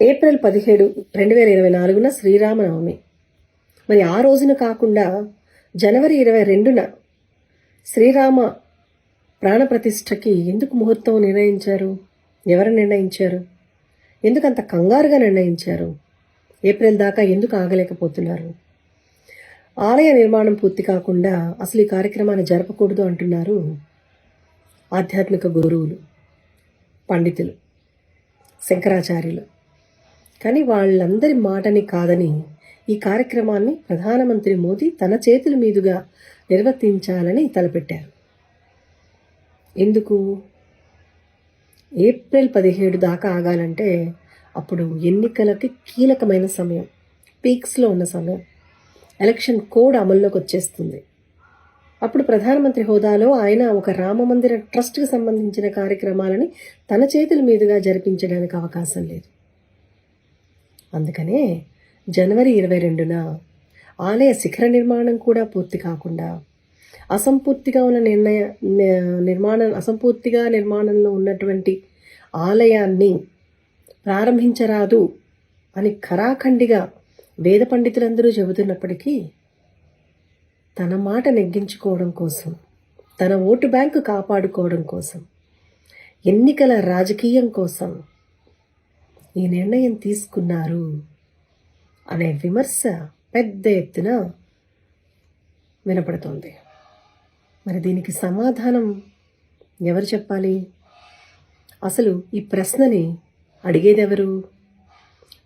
April పదిహేడు రెండు వేల ఇరవై నాలుగున శ్రీరామనవమి. మరి ఆ రోజున కాకుండా జనవరి ఇరవై రెండున శ్రీరామ ప్రాణప్రతిష్ఠకి ఎందుకు ముహూర్తం నిర్ణయించారు? ఎవరు నిర్ణయించారు? ఎందుకంత కంగారుగా నిర్ణయించారు? ఏప్రిల్ దాకా ఎందుకు ఆగలేకపోతున్నారు? ఆలయ నిర్మాణం పూర్తి కాకుండా అసలు ఈ కార్యక్రమాన్ని జరపకూడదు అంటున్నారు ఆధ్యాత్మిక గురువులు పండితులు శంకరాచార్యులు. కానీ వాళ్ళందరి మాటని కాదని ఈ కార్యక్రమాన్ని ప్రధానమంత్రి మోదీ తన చేతుల మీదుగా నిర్వర్తించాలని తలపెట్టారు. ఎందుకు? ఏప్రిల్ పదిహేడు దాకా ఆగాలంటే అప్పుడు ఎన్నికలకి కీలకమైన సమయం పీక్స్లో ఉన్న సమయం. ఎలక్షన్ కోడ్ అమల్లోకి వచ్చేస్తుంది. అప్పుడు ప్రధానమంత్రి హోదాలో ఆయన ఒక రామమందిర ట్రస్ట్కి సంబంధించిన కార్యక్రమాలని తన చేతుల మీదుగా జరిపించడానికి అవకాశం లేదు. అందుకనే జనవరి ఇరవై రెండున ఆలయ శిఖర నిర్మాణం కూడా పూర్తి కాకుండా అసంపూర్తిగా ఉన్న నిర్ణయ నిర్మాణం అసంపూర్తిగా నిర్మాణంలో ఉన్నటువంటి ఆలయాన్ని ప్రారంభించరాదు అని ఖరాఖండిగా వేద పండితులందరూ చెబుతున్నప్పటికీ తన మాట నెగ్గించుకోవడం కోసం తన ఓటు బ్యాంకు కాపాడుకోవడం కోసం ఎన్నికల రాజకీయం కోసం ఈ నిర్ణయం తీసుకున్నారు అనే విమర్శ పెద్ద ఎత్తున వినపడుతోంది. మరి దీనికి సమాధానం ఎవరు చెప్పాలి? అసలు ఈ ప్రశ్నని అడిగేదెవరు?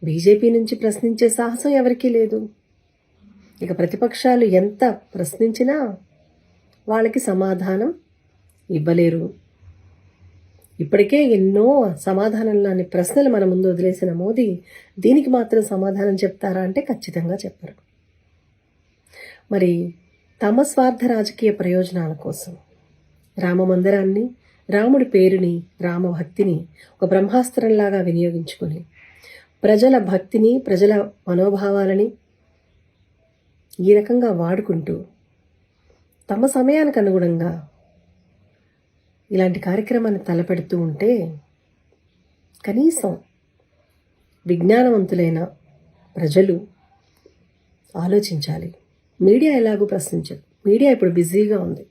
బీజేపీ నుంచి ప్రశ్నించే సాహసం ఎవరికీ లేదు. ఇక ప్రతిపక్షాలు ఎంత ప్రశ్నించినా వాళ్ళకి సమాధానం ఇవ్వలేరు. ఇప్పటికే ఎన్నో సమాధానంలోని ప్రశ్నలు మన ముందు వదిలేసిన మోదీ దీనికి మాత్రం సమాధానం చెప్తారా అంటే ఖచ్చితంగా చెప్పరు. మరి తమ స్వార్థ రాజకీయ ప్రయోజనాల కోసం రామ మందిరాన్ని రాముడి పేరుని రామభక్తిని ఒక బ్రహ్మాస్త్రంలాగా వినియోగించుకొని ప్రజల భక్తిని ప్రజల మనోభావాలని ఈ రకంగా వాడుకుంటూ తమ సమయానికి అనుగుణంగా ఇలాంటి కార్యక్రమాన్ని తలపెడుతూ ఉంటే కనీసం విజ్ఞానవంతులైన ప్రజలు ఆలోచించాలి. మీడియా ఎలాగో ప్రశ్నించదు. మీడియా ఇప్పుడు బిజీగా ఉంది.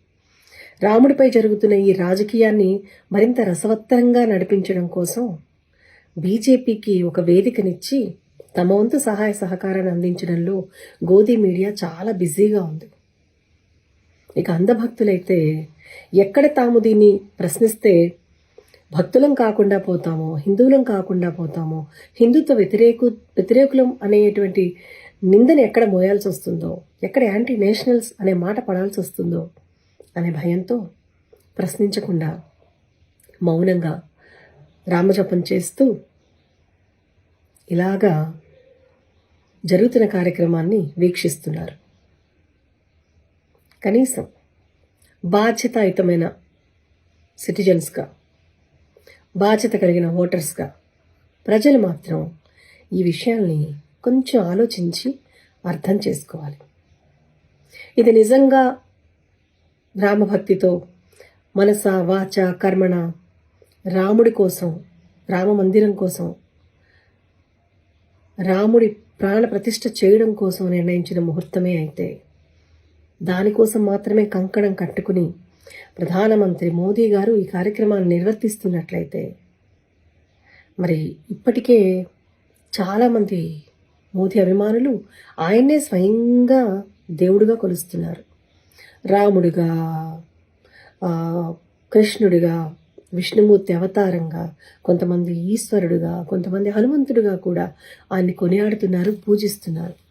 రాముడిపై జరుగుతున్న ఈ రాజకీయాన్ని మరింత రసవత్తరంగా నడిపించడం కోసం బీజేపీకి ఒక వేదికనిచ్చి తమ వంతు సహాయ సహకారాన్ని అందించడంలో గోధి మీడియా చాలా బిజీగా ఉంది. ఇక అంధభక్తులైతే ఎక్కడ తాము దీన్ని ప్రశ్నిస్తే భక్తులం కాకుండా పోతామో హిందువులం కాకుండా పోతామో హిందుత్వ వ్యతిరేకు వ్యతిరేకులం అనేటువంటి నిందని ఎక్కడ మోయాల్సి వస్తుందో ఎక్కడ యాంటీ నేషనల్స్ అనే మాట పడాల్సి వస్తుందో అనే భయంతో ప్రశ్నించకుండా మౌనంగా రామజపం చేస్తూ ఇలాగా జరుగుతున్న కార్యక్రమాన్ని వీక్షిస్తున్నారు. కనీసం బాధ్యతాయుతమైన సిటిజన్స్గా బాధ్యత కలిగిన ఓటర్స్గా ప్రజలు మాత్రం ఈ విషయాల్ని కొంచెం ఆలోచించి అర్థం చేసుకోవాలి. ఇది నిజంగా రామభక్తితో మనస వాచ కర్మణ రాముడి కోసం రామ మందిరం కోసం రాముడి ప్రాణ ప్రతిష్ఠ చేయడం కోసం నిర్ణయించిన ముహూర్తమే అయితే దానికోసం మాత్రమే కంకణం కట్టుకుని ప్రధానమంత్రి మోదీ గారు ఈ కార్యక్రమాన్ని నిర్వర్తిస్తున్నట్లయితే. మరి ఇప్పటికే చాలామంది మోదీ అభిమానులు ఆయన్నే స్వయంగా దేవుడిగా కొలుస్తున్నారు. రాముడిగా కృష్ణుడిగా విష్ణుమూర్తి అవతారంగా కొంతమంది ఈశ్వరుడుగా కొంతమంది హనుమంతుడిగా కూడా ఆయన్ని కొనియాడుతున్నారు పూజిస్తున్నారు.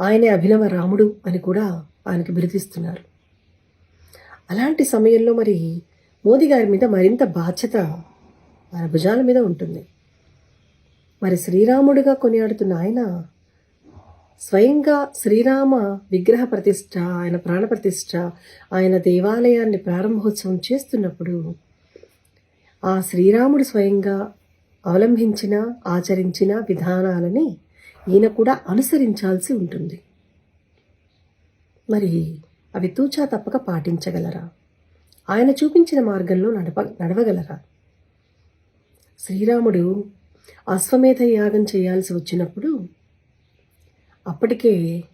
ఆయనే అభినవ రాముడు అని కూడా ఆయనకు బిరుదిస్తున్నారు. అలాంటి సమయంలో మరి మోదీ గారి మీద మరింత బాధ్యత ఆయన భుజాల మీద ఉంటుంది. మరి శ్రీరాముడిగా కొనియాడుతున్న ఆయన స్వయంగా శ్రీరామ విగ్రహ ప్రతిష్ట ఆయన ప్రాణ ప్రతిష్ట ఆయన దేవాలయాన్ని ప్రారంభోత్సవం చేస్తున్నప్పుడు ఆ శ్రీరాముడు స్వయంగా అవలంబించిన ఆచరించిన విధానాలని ఈయన కూడా అనుసరించాల్సి ఉంటుంది. మరి అవి తూచా తప్పక పాటించగలరా? ఆయన చూపించిన మార్గంలో నడప నడవగలరా? శ్రీరాముడు అశ్వమేధ యాగం చేయాల్సి వచ్చినప్పుడు అప్పటికే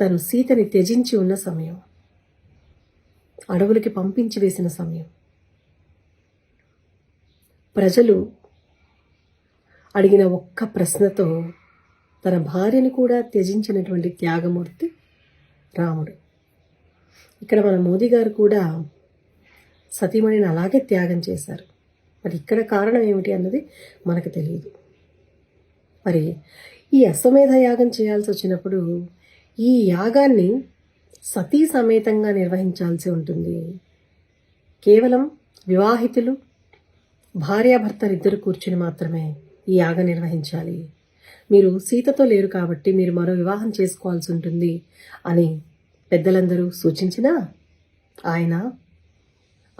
తను సీతని త్యజించి ఉన్న సమయం. అడవులకి పంపించి వేసిన సమయం. ప్రజలు అడిగిన ఒక్క ప్రశ్నతో తన భార్యను కూడా త్యజించినటువంటి త్యాగమూర్తి రాముడు. ఇక్కడ మన మోదీ గారు కూడా సతీమణిని అలాగే త్యాగం చేశారు. మరి ఇక్కడ కారణం ఏమిటి అన్నది మనకు తెలియదు. మరి ఈ అశ్వమేధ యాగం చేయాల్సి వచ్చినప్పుడు ఈ యాగాన్ని సతీ సమేతంగా నిర్వహించాల్సి ఉంటుంది. కేవలం వివాహితులు భార్యాభర్తలిద్దరు కూర్చుని మాత్రమే ఈ యాగం నిర్వహించాలి. మీరు సీతతో లేరు కాబట్టి మీరు మరో వివాహం చేసుకోవాల్సి ఉంటుంది అని పెద్దలందరూ సూచించినా ఆయన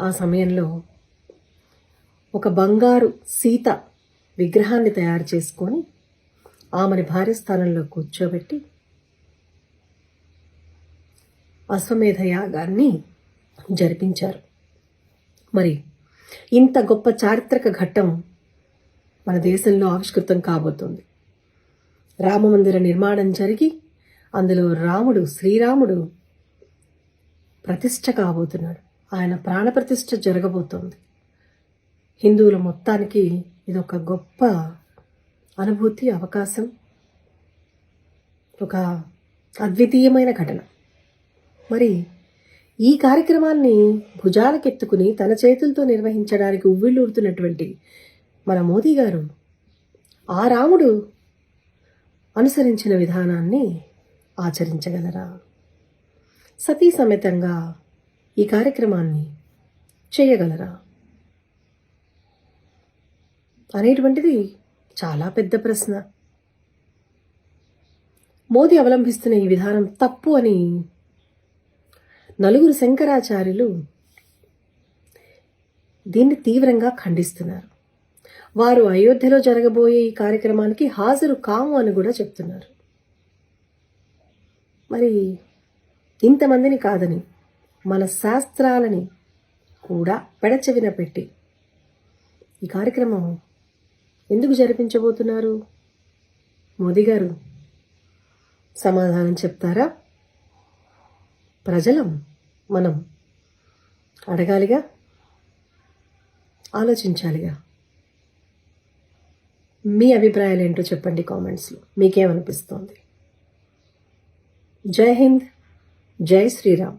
ఆ సమయంలో ఒక బంగారు సీత విగ్రహాన్ని తయారు చేసుకొని ఆమెని భార్య స్థానంలో కూర్చోబెట్టి అశ్వమేధ యాగాన్ని జరిపించారు. మరి ఇంత గొప్ప చారిత్రక ఘట్టం మన దేశంలో ఆవిష్కృతం కాబోతుంది. రామమందిర నిర్మాణం జరిగి అందులో రాముడు శ్రీరాముడు ప్రతిష్ట కాబోతున్నాడు. ఆయన ప్రాణప్రతిష్ఠ జరగబోతోంది. హిందువుల మొత్తానికి ఇది ఒక గొప్ప అనుభూతి అవకాశం ఒక అద్వితీయమైన ఘటన. మరి ఈ కార్యక్రమాన్ని భుజాలకెత్తుకుని తన చేతులతో నిర్వహించడానికి ఉవ్విళ్ళూరుతున్నటువంటి మన మోదీ గారు ఆ రాముడు అనుసరించిన విధానాన్ని ఆచరించగలరా? సతీ సమేతంగా ఈ కార్యక్రమాన్ని చేయగలరా? అనేటువంటిది చాలా పెద్ద ప్రశ్న. మోదీ అవలంబిస్తున్న ఈ విధానం తప్పు అని నలుగురు శంకరాచార్యులు దీన్ని తీవ్రంగా ఖండిస్తున్నారు. వారు అయోధ్యలో జరగబోయే ఈ కార్యక్రమానికి హాజరు కాము అని కూడా చెప్తున్నారు. మరి ఇంతమందిని కాదని మన శాస్త్రాలని కూడా పెడచెవిన పెట్టి ఈ కార్యక్రమం ఎందుకు జరిపించబోతున్నారు? మోదీ గారు సమాధానం చెప్తారా? ప్రజలం మనం అడగాలిగా? ఆలోచించాలిగా? మీ అభిప్రాయాలు ఏంటో చెప్పండి కామెంట్స్లో. మీకేమనిపిస్తోంది? జై హింద్. జై శ్రీరామ్.